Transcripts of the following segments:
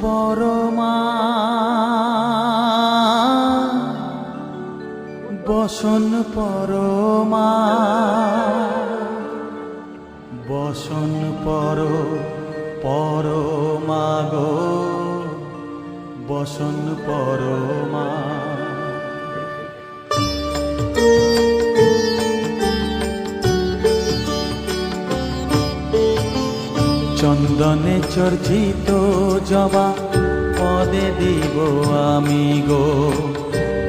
পরমা বসন পরমা বসন পর পরমা গো বসন পরমা চন্দনে চর্চিত জবা, পদে দিব আমি গো।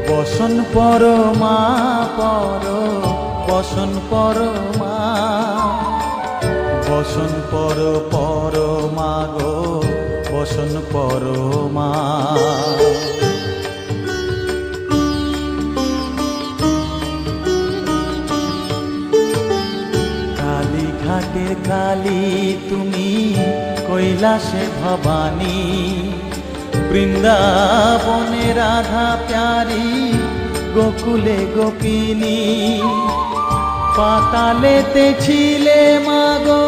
বসন পরমা পর, বসন পরমা বসন পর পরমা গো, বসন পরমা কালী ঘাটের কালী তুমি কৈলাসে ভবানী, বৃন্দাবনে রাধা প্যারি, গোকুলে গোপিনী। পাতালেতে ছিলে মাগো,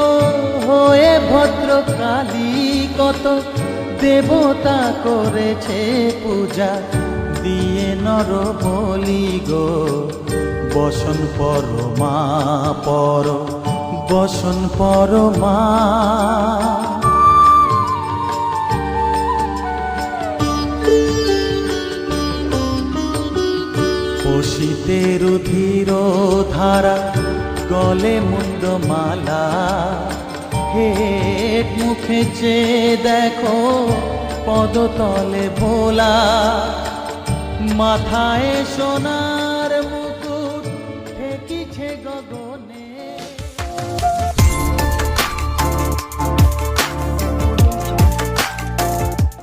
হয়ে ভদ্র কালী কত দেবতা করেছে পূজা, দিয়ে নর বলি গো, বসন পরমা পর, বসন পরমা পশিতে ধীর ধারা গলে মুন্দ মালা হে মুখে চেয়ে দেখো পদতলে ভোলা। মাথায় গগন